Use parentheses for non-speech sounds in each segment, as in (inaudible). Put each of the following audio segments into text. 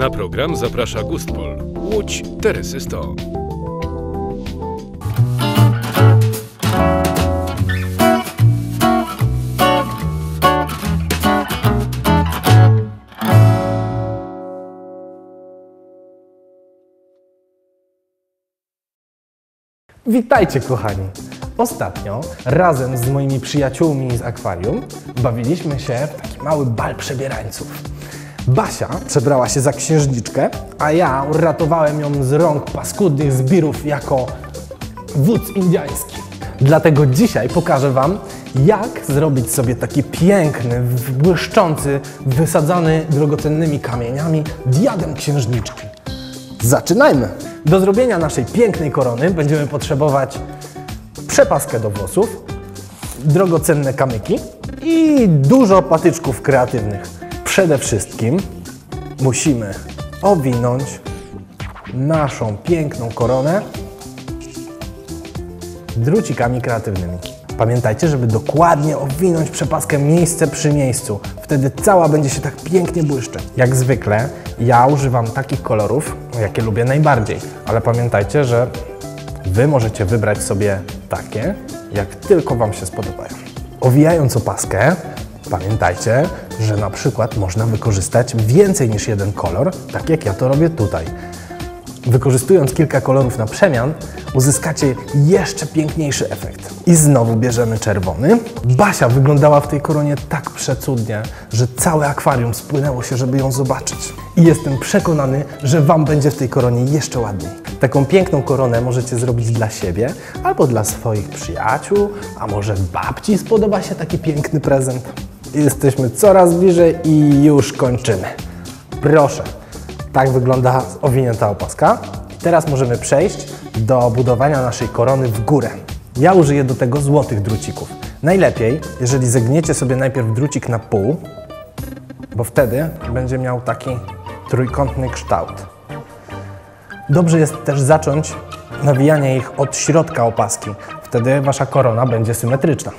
Na program zaprasza Gustpol. Łódź Teresy 100. Witajcie kochani! Ostatnio razem z moimi przyjaciółmi z akwarium bawiliśmy się w taki mały bal przebierańców. Basia przebrała się za księżniczkę, a ja ratowałem ją z rąk paskudnych zbirów jako wódz indiański. Dlatego dzisiaj pokażę Wam, jak zrobić sobie taki piękny, błyszczący, wysadzony drogocennymi kamieniami diadem księżniczki. Zaczynajmy! Do zrobienia naszej pięknej korony będziemy potrzebować przepaskę do włosów, drogocenne kamyki i dużo patyczków kreatywnych. Przede wszystkim musimy owinąć naszą piękną koronę drucikami kreatywnymi. Pamiętajcie, żeby dokładnie owinąć przepaskę miejsce przy miejscu. Wtedy cała będzie się tak pięknie błyszczeć. Jak zwykle ja używam takich kolorów, jakie lubię najbardziej. Ale pamiętajcie, że Wy możecie wybrać sobie takie, jak tylko Wam się spodobają. Owijając opaskę, pamiętajcie, że na przykład można wykorzystać więcej niż jeden kolor, tak jak ja to robię tutaj. Wykorzystując kilka kolorów na przemian, uzyskacie jeszcze piękniejszy efekt. I znowu bierzemy czerwony. Basia wyglądała w tej koronie tak przecudnie, że całe akwarium spłynęło się, żeby ją zobaczyć. I jestem przekonany, że Wam będzie w tej koronie jeszcze ładniej. Taką piękną koronę możecie zrobić dla siebie albo dla swoich przyjaciół, a może babci spodoba się taki piękny prezent. Jesteśmy coraz bliżej i już kończymy. Proszę, tak wygląda owinięta opaska. Teraz możemy przejść do budowania naszej korony w górę. Ja użyję do tego złotych drucików. Najlepiej, jeżeli zegniecie sobie najpierw drucik na pół, bo wtedy będzie miał taki trójkątny kształt. Dobrze jest też zacząć nawijanie ich od środka opaski. Wtedy wasza korona będzie symetryczna.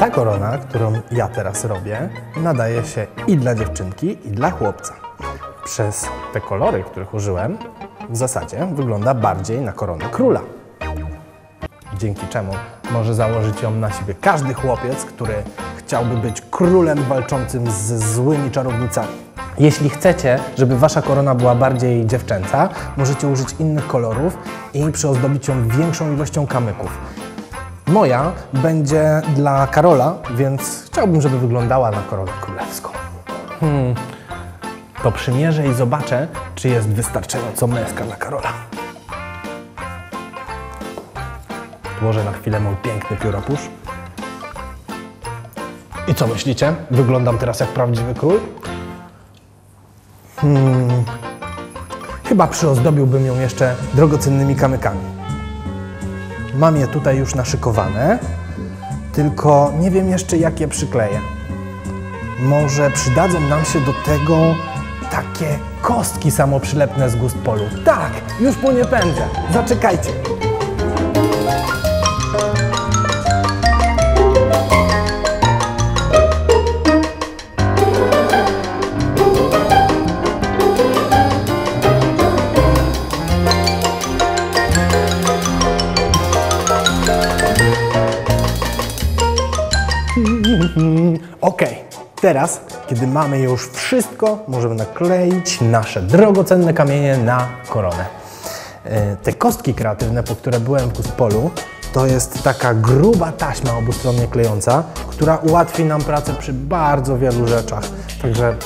Ta korona, którą ja teraz robię, nadaje się i dla dziewczynki, i dla chłopca. Przez te kolory, których użyłem, w zasadzie wygląda bardziej na koronę króla. Dzięki czemu może założyć ją na siebie każdy chłopiec, który chciałby być królem walczącym z złymi czarownicami. Jeśli chcecie, żeby wasza korona była bardziej dziewczęca, możecie użyć innych kolorów i przyozdobić ją większą ilością kamyków. Moja będzie dla Karola, więc chciałbym, żeby wyglądała na koronę królewską. Hmm. To przymierzę i zobaczę, czy jest wystarczająco męska dla Karola. Włożę na chwilę mój piękny pióropusz. I co myślicie? Wyglądam teraz jak prawdziwy król? Hmm. Chyba przyozdobiłbym ją jeszcze drogocennymi kamykami. Mam je tutaj już naszykowane, tylko nie wiem jeszcze jak je przykleję. Może przydadzą nam się do tego takie kostki samoprzylepne z gust polu. Tak, już po nie pędzę. Zaczekajcie. Ok, teraz, kiedy mamy już wszystko, możemy nakleić nasze drogocenne kamienie na koronę. E, Te kostki kreatywne, po które byłem w Guspolu, to jest taka gruba taśma obustronnie klejąca, która ułatwi nam pracę przy bardzo wielu rzeczach. Także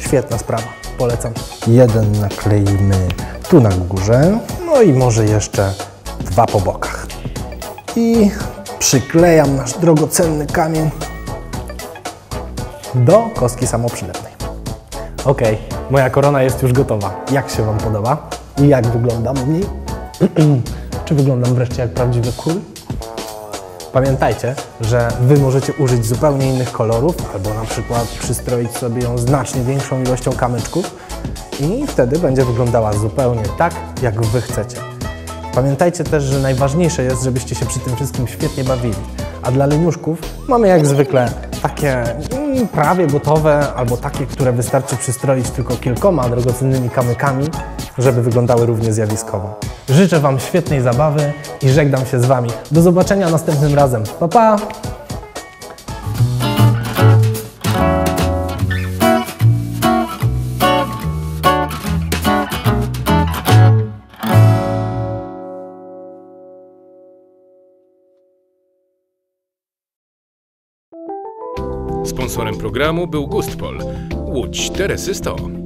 świetna sprawa, polecam. Jeden nakleimy tu na górze, no i może jeszcze dwa po bokach. I przyklejam nasz drogocenny kamień do kostki samoprzylepnej. Ok, moja korona jest już gotowa. Jak się Wam podoba? I jak wyglądam w niej? (clears throat) Czy wyglądam wreszcie jak prawdziwy król? Pamiętajcie, że Wy możecie użyć zupełnie innych kolorów, albo na przykład przystroić sobie ją znacznie większą ilością kamyczków i wtedy będzie wyglądała zupełnie tak, jak Wy chcecie. Pamiętajcie też, że najważniejsze jest, żebyście się przy tym wszystkim świetnie bawili. A dla leniuszków mamy jak zwykle takie mm, prawie gotowe, albo takie, które wystarczy przystroić tylko kilkoma drogocennymi kamykami, żeby wyglądały równie zjawiskowo. Życzę Wam świetnej zabawy i żegnam się z Wami. Do zobaczenia następnym razem. Pa, pa! Sponsorem programu był Gustpol. Łódź Teresy 100.